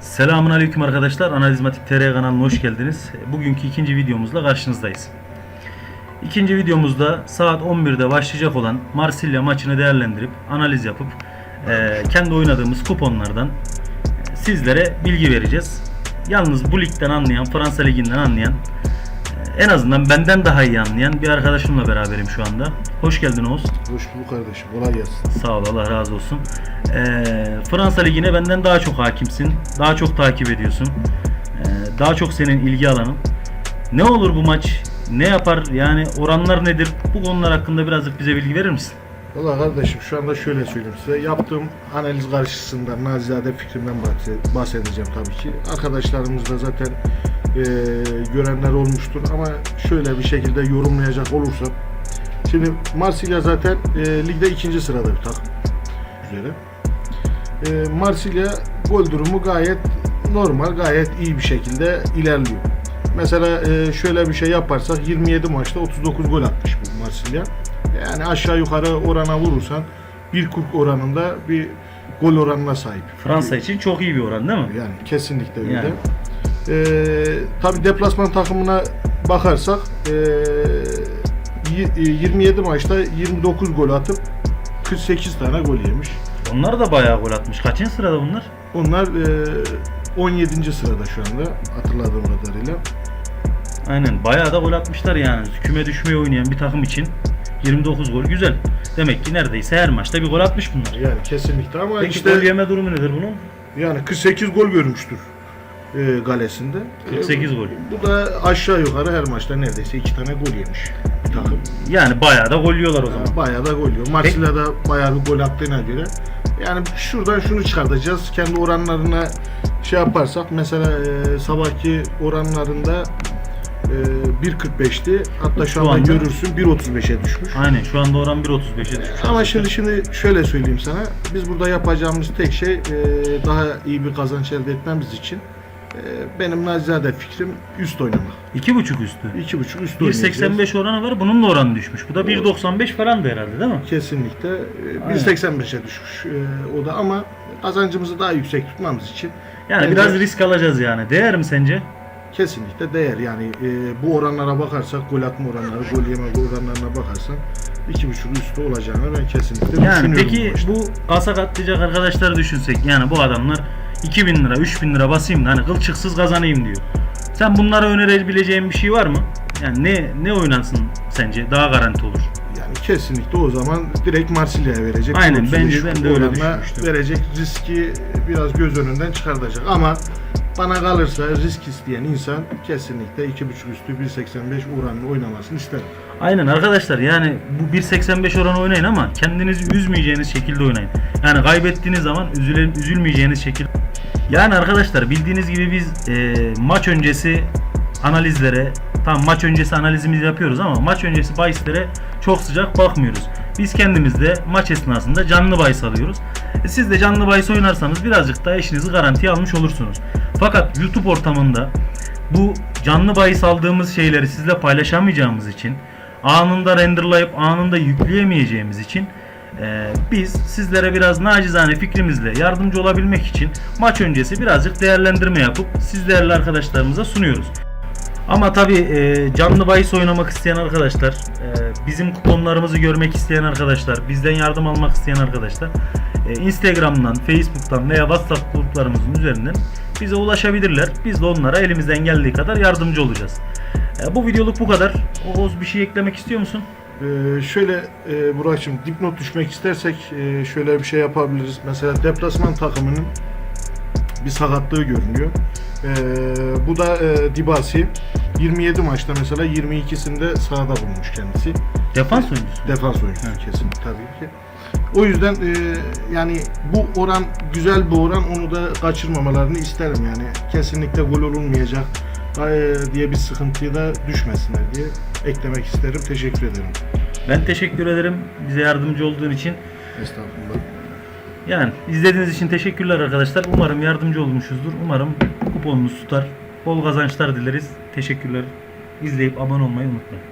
Selamun Aleyküm arkadaşlar. Analizmatik TR kanalına hoş geldiniz. Bugünkü ikinci videomuzla karşınızdayız. İkinci videomuzda saat 11'de başlayacak olan Marsilya maçını değerlendirip analiz yapıp e, kendi oynadığımız kuponlardan e, sizlere bilgi vereceğiz. Yalnız bu ligden anlayan, Fransa liginden anlayan, en azından benden daha iyi anlayan bir arkadaşımla beraberim şu anda. Hoş geldin Oğuz. Hoş bulduk kardeşim. Kolay gelsin. Sağ ol Allah razı olsun. Ee, Fransa Ligi'ne benden daha çok hakimsin. Daha çok takip ediyorsun. Ee, daha çok senin ilgi alanın. Ne olur bu maç? Ne yapar? Yani oranlar nedir? Bu konular hakkında birazcık bize bilgi verir misin? Valla kardeşim şu anda şöyle söyleyeyim size. Yaptığım analiz karşısında naziyade fikrimden bahse- bahsedeceğim tabii ki. Arkadaşlarımız da zaten e, görenler olmuştur ama şöyle bir şekilde yorumlayacak olursam. Şimdi Marsilya zaten e, ligde ikinci sırada bir takım. Üzere. E, Marsilya gol durumu gayet normal, gayet iyi bir şekilde ilerliyor. Mesela e, şöyle bir şey yaparsak 27 maçta 39 gol atmış bu Marsilya. Yani aşağı yukarı orana vurursan 1.40 oranında bir gol oranına sahip. Fransa için çok iyi bir oran değil mi? Yani kesinlikle öyle. Yani. Ee, tabii deplasman takımına bakarsak ee, e, 27 maçta 29 gol atıp 48 tane gol yemiş. Onlar da bayağı gol atmış. Kaçıncı sırada bunlar? Onlar ee, 17. sırada şu anda hatırladığım kadarıyla. Aynen bayağı da gol atmışlar yani. Küme düşmeye oynayan bir takım için 29 gol güzel. Demek ki neredeyse her maçta bir gol atmış bunlar. Yani kesinlikle ama Peki işte gol yeme durumu nedir bunun? yani 48 gol görmüştür ee, galesinde. 48 Ee, gol. Bu da aşağı yukarı her maçta neredeyse iki tane gol yemiş takım. Yani bayağı da gol yiyorlar o zaman. Yani bayağı da gol yiyor. Marsilya'da bayağı bir gol attığına göre. Yani şuradan şunu çıkartacağız. Kendi oranlarına şey yaparsak mesela e, sabahki oranlarında e, 1.45'ti. Hatta şu, Şu anda, anda- görürsün 1.35'e düşmüş. Aynen şu anda oran 1.35'e düşmüş. Ama şimdi şimdi şöyle söyleyeyim sana. Biz burada yapacağımız tek şey e, daha iyi bir kazanç elde etmemiz için e, benim naziyade fikrim üst oynamak. 2.5 üstü. 2.5 üst oynayacağız. 1.85 oranı var. Bunun da oranı düşmüş. Bu da 1.95 falan da herhalde değil mi? Kesinlikle. Ee, Aynen. 1.85'e düşmüş ee, o da ama kazancımızı daha yüksek tutmamız için Yani bence biraz risk alacağız yani. Değer mi sence? Kesinlikle değer. Yani e, bu oranlara bakarsak, gol atma oranları, gol yeme oranlarına bakarsan 2.5 üstü olacağını ben kesinlikle Yani düşünüyorum. peki bu bu asak atlayacak arkadaşları düşünsek yani bu adamlar 2000 lira 3000 lira basayım da hani kılçıksız kazanayım diyor. Sen bunlara önerebileceğin bir şey var mı? Yani ne ne oynansın sence daha garanti olur? yani kesinlikle o zaman direkt Marsilya'ya verecek. Aynen, 35 bence ben de öyle düşünmüştüm. Verecek riski biraz göz önünden çıkartacak ama bana kalırsa risk isteyen insan kesinlikle 2.5 üstü 1.85 oranla oynamasını ister. Aynen arkadaşlar yani bu 1.85 oranı oynayın ama kendinizi üzmeyeceğiniz şekilde oynayın. Yani kaybettiğiniz zaman üzüle, üzülmeyeceğiniz şekilde. Yani arkadaşlar bildiğiniz gibi biz e, maç öncesi analizlere tam maç öncesi analizimizi yapıyoruz ama maç öncesi bahislere çok sıcak bakmıyoruz. Biz kendimiz de maç esnasında canlı bahis alıyoruz. E, siz de canlı bahis oynarsanız birazcık daha işinizi garantiye almış olursunuz. Fakat YouTube ortamında bu canlı bahis aldığımız şeyleri sizle paylaşamayacağımız için anında renderlayıp anında yükleyemeyeceğimiz için e, biz sizlere biraz nacizane fikrimizle yardımcı olabilmek için maç öncesi birazcık değerlendirme yapıp siz değerli arkadaşlarımıza sunuyoruz. Ama tabi canlı bahis oynamak isteyen arkadaşlar, e, bizim kuponlarımızı görmek isteyen arkadaşlar, bizden yardım almak isteyen arkadaşlar e, Instagram'dan, Facebook'tan veya WhatsApp gruplarımızın üzerinden bize ulaşabilirler. Biz de onlara elimizden geldiği kadar yardımcı olacağız. E, bu videoluk bu kadar. Oğuz bir şey eklemek istiyor musun? Ee, şöyle e, Burak'cığım dipnot düşmek istersek e, şöyle bir şey yapabiliriz. Mesela deplasman takımının bir sakatlığı görünüyor. Ee, bu da e, Dibasi. 27 maçta mesela 22'sinde sahada bulunmuş kendisi. Defans oyuncusu. Defans oyuncusu kesin tabii ki. O yüzden e, yani bu oran güzel bir oran onu da kaçırmamalarını isterim yani. Kesinlikle gol olunmayacak e, diye bir sıkıntıya da düşmesinler diye eklemek isterim. Teşekkür ederim. Ben teşekkür ederim bize yardımcı olduğun için. Estağfurullah. Yani izlediğiniz için teşekkürler arkadaşlar. Umarım yardımcı olmuşuzdur. Umarım kuponunuz tutar. Bol kazançlar dileriz. Teşekkürler. İzleyip abone olmayı unutmayın.